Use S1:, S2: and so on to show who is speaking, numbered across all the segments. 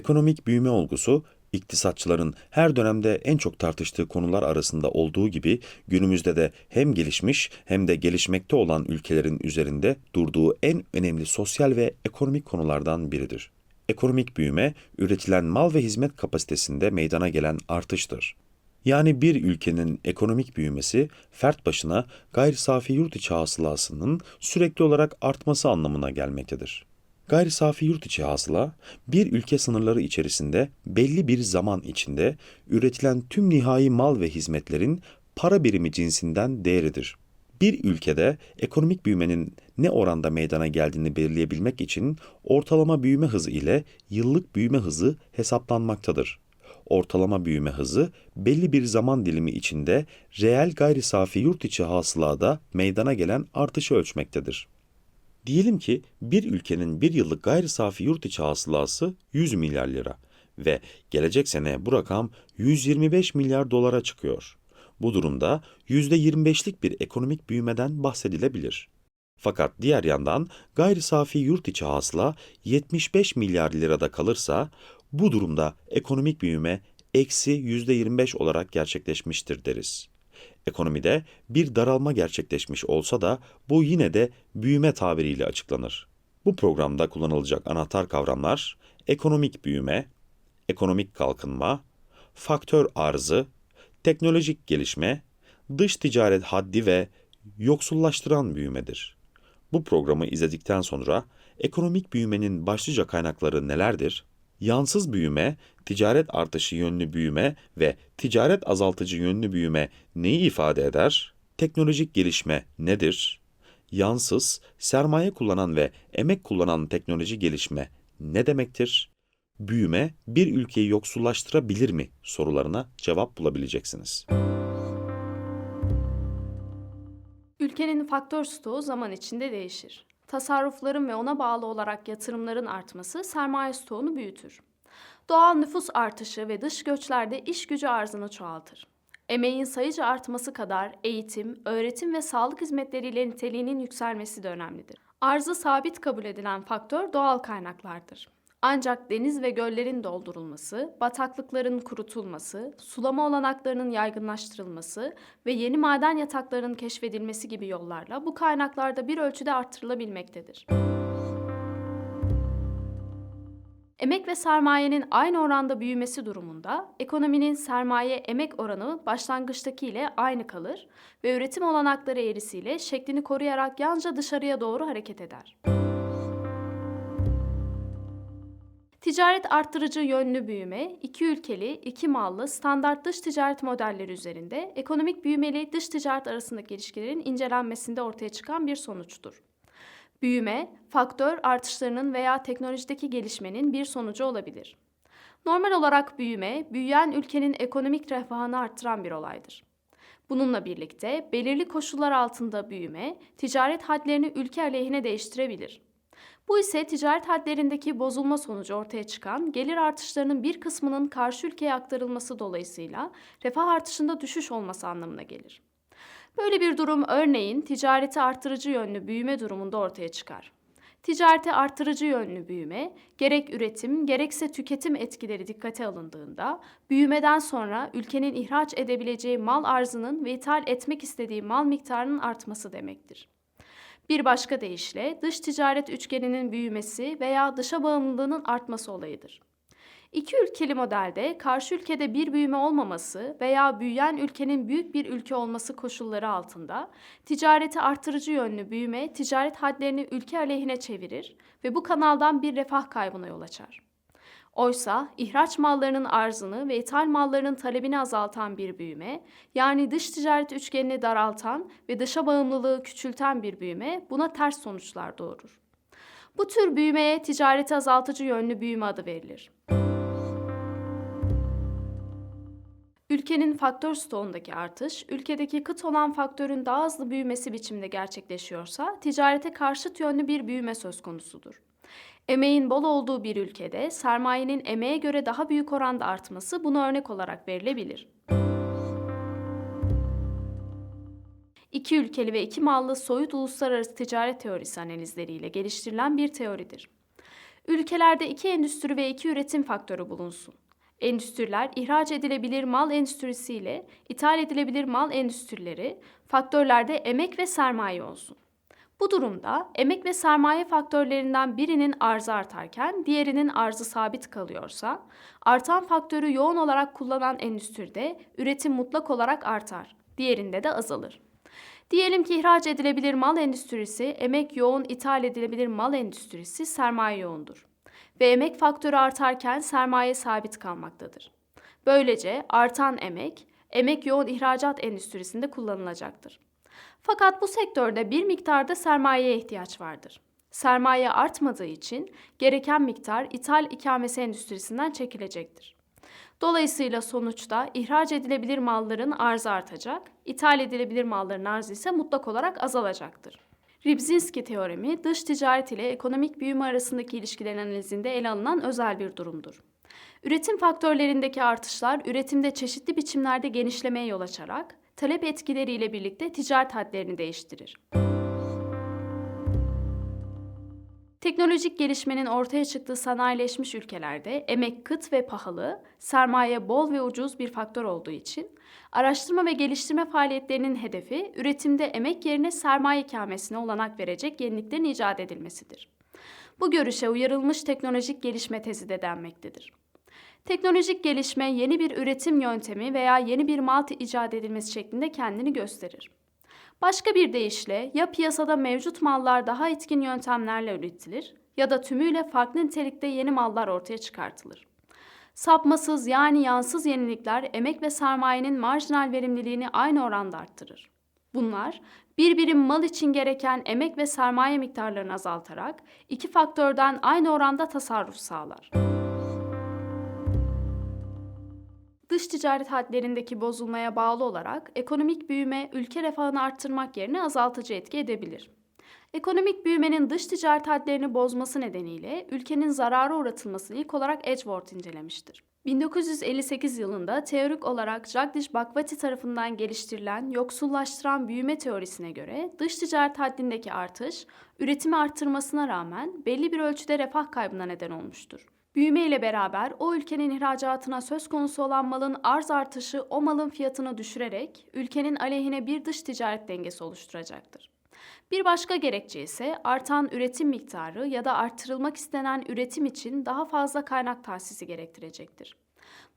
S1: Ekonomik büyüme olgusu, iktisatçıların her dönemde en çok tartıştığı konular arasında olduğu gibi günümüzde de hem gelişmiş hem de gelişmekte olan ülkelerin üzerinde durduğu en önemli sosyal ve ekonomik konulardan biridir. Ekonomik büyüme, üretilen mal ve hizmet kapasitesinde meydana gelen artıştır. Yani bir ülkenin ekonomik büyümesi, fert başına gayri safi yurt içi hasılasının sürekli olarak artması anlamına gelmektedir. Gayri safi yurt içi hasıla, bir ülke sınırları içerisinde belli bir zaman içinde üretilen tüm nihai mal ve hizmetlerin para birimi cinsinden değeridir. Bir ülkede ekonomik büyümenin ne oranda meydana geldiğini belirleyebilmek için ortalama büyüme hızı ile yıllık büyüme hızı hesaplanmaktadır. Ortalama büyüme hızı belli bir zaman dilimi içinde reel gayri safi yurt içi hasılada meydana gelen artışı ölçmektedir. Diyelim ki bir ülkenin bir yıllık gayri safi yurt içi hasılası 100 milyar lira ve gelecek sene bu rakam 125 milyar dolara çıkıyor. Bu durumda %25'lik bir ekonomik büyümeden bahsedilebilir. Fakat diğer yandan gayri safi yurt içi hasıla 75 milyar lirada kalırsa bu durumda ekonomik büyüme eksi %25 olarak gerçekleşmiştir deriz. Ekonomide bir daralma gerçekleşmiş olsa da bu yine de büyüme tabiriyle açıklanır. Bu programda kullanılacak anahtar kavramlar ekonomik büyüme, ekonomik kalkınma, faktör arzı, teknolojik gelişme, dış ticaret haddi ve yoksullaştıran büyümedir. Bu programı izledikten sonra ekonomik büyümenin başlıca kaynakları nelerdir? Yansız büyüme, ticaret artışı yönlü büyüme ve ticaret azaltıcı yönlü büyüme neyi ifade eder? Teknolojik gelişme nedir? Yansız, sermaye kullanan ve emek kullanan teknoloji gelişme ne demektir? Büyüme bir ülkeyi yoksullaştırabilir mi sorularına cevap bulabileceksiniz.
S2: Ülkenin faktör stoğu zaman içinde değişir. Tasarrufların ve ona bağlı olarak yatırımların artması sermaye stoğunu büyütür. Doğal nüfus artışı ve dış göçlerde iş gücü arzını çoğaltır. Emeğin sayıca artması kadar eğitim, öğretim ve sağlık hizmetleriyle niteliğinin yükselmesi de önemlidir. Arzı sabit kabul edilen faktör doğal kaynaklardır. Ancak deniz ve göllerin doldurulması, bataklıkların kurutulması, sulama olanaklarının yaygınlaştırılması ve yeni maden yataklarının keşfedilmesi gibi yollarla bu kaynaklarda bir ölçüde artırılabilmektedir. Emek ve sermayenin aynı oranda büyümesi durumunda ekonominin sermaye emek oranı başlangıçtaki ile aynı kalır ve üretim olanakları eğrisiyle şeklini koruyarak yalnızca dışarıya doğru hareket eder. Ticaret arttırıcı yönlü büyüme, iki ülkeli, iki mallı, standart dış ticaret modelleri üzerinde ekonomik büyümeli dış ticaret arasındaki ilişkilerin incelenmesinde ortaya çıkan bir sonuçtur. Büyüme, faktör artışlarının veya teknolojideki gelişmenin bir sonucu olabilir. Normal olarak büyüme, büyüyen ülkenin ekonomik refahını arttıran bir olaydır. Bununla birlikte belirli koşullar altında büyüme, ticaret hadlerini ülke aleyhine değiştirebilir. Bu ise ticaret hadlerindeki bozulma sonucu ortaya çıkan gelir artışlarının bir kısmının karşı ülkeye aktarılması dolayısıyla refah artışında düşüş olması anlamına gelir. Böyle bir durum örneğin ticareti artırıcı yönlü büyüme durumunda ortaya çıkar. Ticareti artırıcı yönlü büyüme, gerek üretim gerekse tüketim etkileri dikkate alındığında, büyümeden sonra ülkenin ihraç edebileceği mal arzının ve ithal etmek istediği mal miktarının artması demektir. Bir başka deyişle dış ticaret üçgeninin büyümesi veya dışa bağımlılığının artması olayıdır. İki ülkeli modelde karşı ülkede bir büyüme olmaması veya büyüyen ülkenin büyük bir ülke olması koşulları altında ticareti artırıcı yönlü büyüme ticaret hadlerini ülke aleyhine çevirir ve bu kanaldan bir refah kaybına yol açar. Oysa ihraç mallarının arzını ve ithal mallarının talebini azaltan bir büyüme, yani dış ticaret üçgenini daraltan ve dışa bağımlılığı küçülten bir büyüme buna ters sonuçlar doğurur. Bu tür büyümeye ticareti azaltıcı yönlü büyüme adı verilir. Ülkenin faktör stoğundaki artış, ülkedeki kıt olan faktörün daha hızlı büyümesi biçiminde gerçekleşiyorsa, ticarete karşıt yönlü bir büyüme söz konusudur. Emeğin bol olduğu bir ülkede sermayenin emeğe göre daha büyük oranda artması buna örnek olarak verilebilir. İki ülkeli ve iki mallı soyut uluslararası ticaret teorisi analizleriyle geliştirilen bir teoridir. Ülkelerde iki endüstri ve iki üretim faktörü bulunsun. Endüstriler ihraç edilebilir mal endüstrisi ile ithal edilebilir mal endüstrileri, faktörlerde emek ve sermaye olsun. Bu durumda emek ve sermaye faktörlerinden birinin arzı artarken diğerinin arzı sabit kalıyorsa, artan faktörü yoğun olarak kullanan endüstride üretim mutlak olarak artar, diğerinde de azalır. Diyelim ki ihraç edilebilir mal endüstrisi, emek yoğun ithal edilebilir mal endüstrisi sermaye yoğundur. Ve emek faktörü artarken sermaye sabit kalmaktadır. Böylece artan emek, emek yoğun ihracat endüstrisinde kullanılacaktır. Fakat bu sektörde bir miktarda sermayeye ihtiyaç vardır. Sermaye artmadığı için gereken miktar ithal ikamesi endüstrisinden çekilecektir. Dolayısıyla sonuçta ihraç edilebilir malların arzı artacak, ithal edilebilir malların arzı ise mutlak olarak azalacaktır. Ribzinski teoremi dış ticaret ile ekonomik büyüme arasındaki ilişkilerin analizinde ele alınan özel bir durumdur. Üretim faktörlerindeki artışlar üretimde çeşitli biçimlerde genişlemeye yol açarak talep etkileriyle birlikte ticaret hadlerini değiştirir. Teknolojik gelişmenin ortaya çıktığı sanayileşmiş ülkelerde emek kıt ve pahalı, sermaye bol ve ucuz bir faktör olduğu için araştırma ve geliştirme faaliyetlerinin hedefi üretimde emek yerine sermaye ikamesine olanak verecek yeniliklerin icat edilmesidir. Bu görüşe uyarılmış teknolojik gelişme tezi de denmektedir. Teknolojik gelişme yeni bir üretim yöntemi veya yeni bir mal icat edilmesi şeklinde kendini gösterir. Başka bir deyişle ya piyasada mevcut mallar daha etkin yöntemlerle üretilir ya da tümüyle farklı nitelikte yeni mallar ortaya çıkartılır. Sapmasız yani yansız yenilikler emek ve sermayenin marjinal verimliliğini aynı oranda arttırır. Bunlar bir birim mal için gereken emek ve sermaye miktarlarını azaltarak iki faktörden aynı oranda tasarruf sağlar. Dış ticaret hadlerindeki bozulmaya bağlı olarak ekonomik büyüme ülke refahını arttırmak yerine azaltıcı etki edebilir. Ekonomik büyümenin dış ticaret hadlerini bozması nedeniyle ülkenin zarara uğratılmasını ilk olarak Edgeworth incelemiştir. 1958 yılında teorik olarak Jagdish Bhagwati tarafından geliştirilen yoksullaştıran büyüme teorisine göre dış ticaret haddindeki artış, üretimi arttırmasına rağmen belli bir ölçüde refah kaybına neden olmuştur. Büyüme ile beraber o ülkenin ihracatına söz konusu olan malın arz artışı o malın fiyatını düşürerek ülkenin aleyhine bir dış ticaret dengesi oluşturacaktır. Bir başka gerekçe ise artan üretim miktarı ya da arttırılmak istenen üretim için daha fazla kaynak tahsisi gerektirecektir.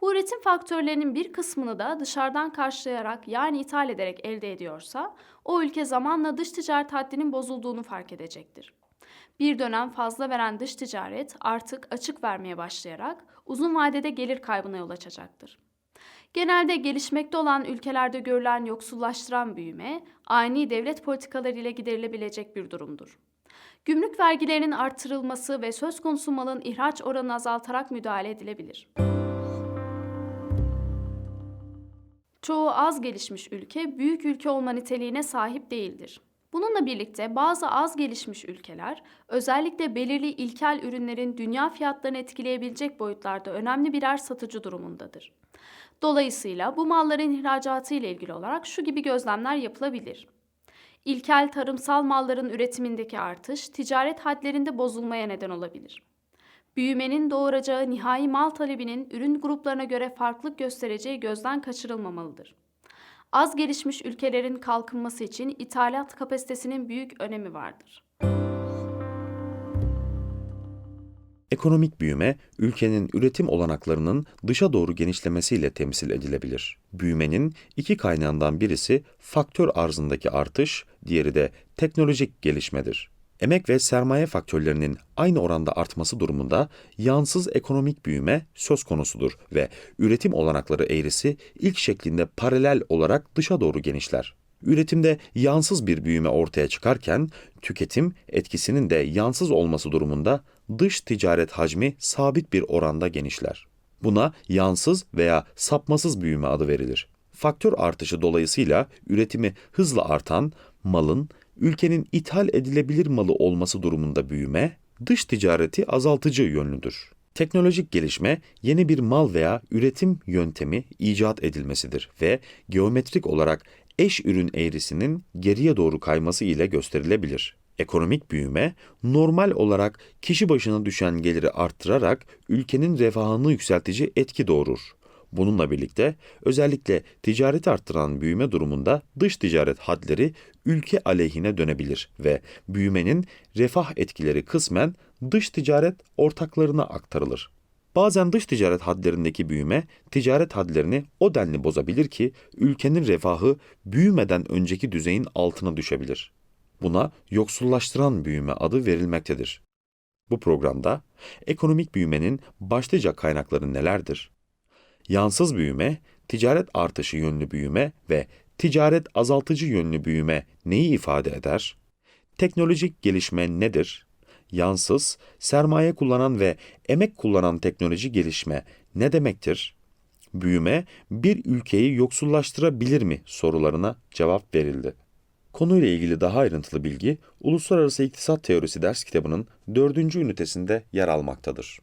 S2: Bu üretim faktörlerinin bir kısmını da dışarıdan karşılayarak yani ithal ederek elde ediyorsa o ülke zamanla dış ticaret haddinin bozulduğunu fark edecektir. Bir dönem fazla veren dış ticaret artık açık vermeye başlayarak uzun vadede gelir kaybına yol açacaktır. Genelde gelişmekte olan ülkelerde görülen yoksullaştıran büyüme, ani devlet politikaları ile giderilebilecek bir durumdur. Gümrük vergilerinin artırılması ve söz konusu malın ihraç oranını azaltarak müdahale edilebilir. Çoğu az gelişmiş ülke büyük ülke olma niteliğine sahip değildir. Bununla birlikte bazı az gelişmiş ülkeler özellikle belirli ilkel ürünlerin dünya fiyatlarını etkileyebilecek boyutlarda önemli birer satıcı durumundadır. Dolayısıyla bu malların ihracatı ile ilgili olarak şu gibi gözlemler yapılabilir. İlkel tarımsal malların üretimindeki artış ticaret hadlerinde bozulmaya neden olabilir. Büyümenin doğuracağı nihai mal talebinin ürün gruplarına göre farklılık göstereceği gözden kaçırılmamalıdır. Az gelişmiş ülkelerin kalkınması için ithalat kapasitesinin büyük önemi vardır.
S1: Ekonomik büyüme, ülkenin üretim olanaklarının dışa doğru genişlemesiyle temsil edilebilir. Büyümenin iki kaynağından birisi faktör arzındaki artış, diğeri de teknolojik gelişmedir. Emek ve sermaye faktörlerinin aynı oranda artması durumunda yansız ekonomik büyüme söz konusudur ve üretim olanakları eğrisi ilk şeklinde paralel olarak dışa doğru genişler. Üretimde yansız bir büyüme ortaya çıkarken tüketim etkisinin de yansız olması durumunda dış ticaret hacmi sabit bir oranda genişler. Buna yansız veya sapmasız büyüme adı verilir. Faktör artışı dolayısıyla üretimi hızla artan malın ülkenin ithal edilebilir malı olması durumunda büyüme, dış ticareti azaltıcı yönlüdür. Teknolojik gelişme yeni bir mal veya üretim yöntemi icat edilmesidir ve geometrik olarak eş ürün eğrisinin geriye doğru kayması ile gösterilebilir. Ekonomik büyüme, normal olarak kişi başına düşen geliri arttırarak ülkenin refahını yükseltici etki doğurur. Bununla birlikte özellikle ticaret arttıran büyüme durumunda dış ticaret hadleri ülke aleyhine dönebilir ve büyümenin refah etkileri kısmen dış ticaret ortaklarına aktarılır. Bazen dış ticaret hadlerindeki büyüme ticaret hadlerini o denli bozabilir ki ülkenin refahı büyümeden önceki düzeyin altına düşebilir. Buna yoksullaştıran büyüme adı verilmektedir. Bu programda ekonomik büyümenin başlıca kaynakları nelerdir? Yansız büyüme, ticaret artışı yönlü büyüme ve ticaret azaltıcı yönlü büyüme neyi ifade eder? Teknolojik gelişme nedir? Yansız, sermaye kullanan ve emek kullanan teknoloji gelişme ne demektir? Büyüme bir ülkeyi yoksullaştırabilir mi sorularına cevap verildi. Konuyla ilgili daha ayrıntılı bilgi Uluslararası İktisat Teorisi ders kitabının 4. ünitesinde yer almaktadır.